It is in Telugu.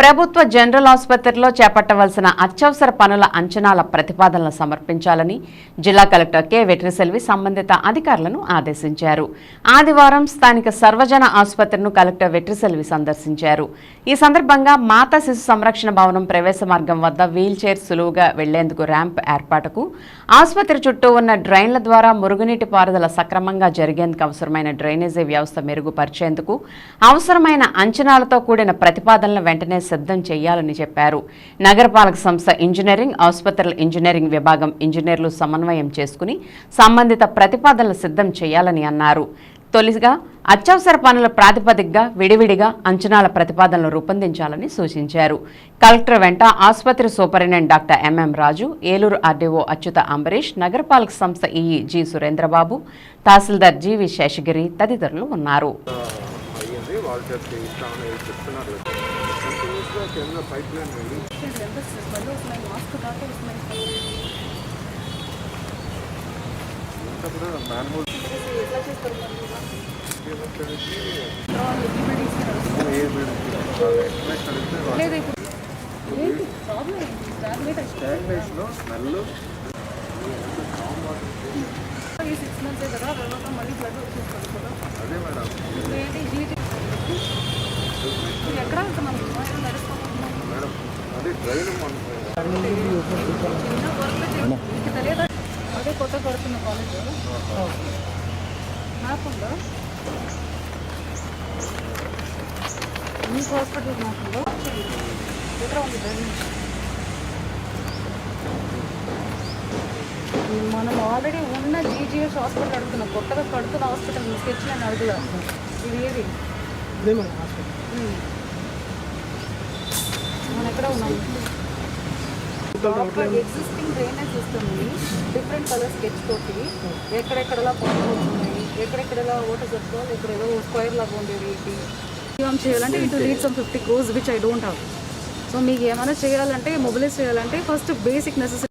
ప్రభుత్వ జనరల్ ఆసుపత్రిలో చేపట్టవలసిన అత్యవసర పనుల అంచనాల ప్రతిపాదనలు సమర్పించాలని జిల్లా కలెక్టర్ కె. వెట్రిసెల్వి సంబంధిత అధికారులను ఆదేశించారు. ఆదివారం స్థానిక సర్వజన ఆసుపత్రిను కలెక్టర్ వెట్రిసెల్వి సందర్శించారు. ఈ సందర్భంగా మాతా శిశు సంరక్షణ భవనం ప్రవేశ మార్గం వద్ద వీల్ చైర్ సులువుగా వెళ్ళేందుకు ర్యాంప్ ఏర్పాటుకు ఆసుపత్రి చుట్టూ ఉన్న డ్రైన్ల ద్వారా మురుగునీటి పారుదల సక్రమంగా జరిగేందుకు అవసరమైన డ్రైనేజీ వ్యవస్థ మెరుగుపరిచేందుకు అవసరమైన అంచనాలతో కూడిన ప్రతిపాదనలు వెంటనే సిద్ధం చేయాలని చెప్పారు. నగరపాలక సంస్థ ఇంజనీరింగ్ ఆసుపత్రుల ఇంజనీరింగ్ విభాగం ఇంజనీర్లు సమన్వయం చేసుకుని సంబంధిత ప్రతిపాదనలు సిద్ధం చేయాలని అన్నారు. తొలిగా అత్యవసర పనుల ప్రాతిపదికగా విడివిడిగా అంచనాల ప్రతిపాదనలు రూపొందించాలని సూచించారు. కలెక్టర్ వెంట ఆసుపత్రి superintendent doctor M M Raju Eluru RDO Achyuta Ambareesh నగరపాలక సంస్థ EE G Surendrababu tahsildar G V Seshagiri తదితరులు ఉన్నారు. స్టాగ్నేషన్లో స్మెల్ సిక్స్ మంత్స్ కదా మళ్ళీ బ్లడ్ వచ్చేస్తుంది కదా. అదే మేడం. అదే మన చిన్న వర్క్లు మీకు తెలియదా అదే కొత్త కడుతున్న కాలేజ్ మ్యాప్ ఉందా మీకు హాస్పిటల్ మ్యాప్ ఉందా ఎక్కడ ఉంది డ్రైనేజ్ మనం ఆల్రెడీ ఉన్న జీజీఎస్ హాస్పిటల్ అడుగుతున్నాం కొత్తగా కడుతున్న హాస్పిటల్ స్కెచ్ అని అడుగుదా ఇది ఏది ఉమ్. మనం ఎక్కడ ఉన్నాం existing drainage system different colour sketch తోటి ఎక్కడెక్కడలా పొందుతున్నాయి ఎక్కడెక్కడలా ఓటర్ చెప్పుకోవాలి ఇక్కడ ఏదో స్క్వేర్ లాగా ఉండేది ఏంటి ఏం చేయాలంటే ఇటు lead some fifty crores which I don't have so మీకు ఏమైనా చేయాలంటే మొబిలైజ్ చేయాలంటే ఫస్ట్ బేసిక్ నెసెసరీ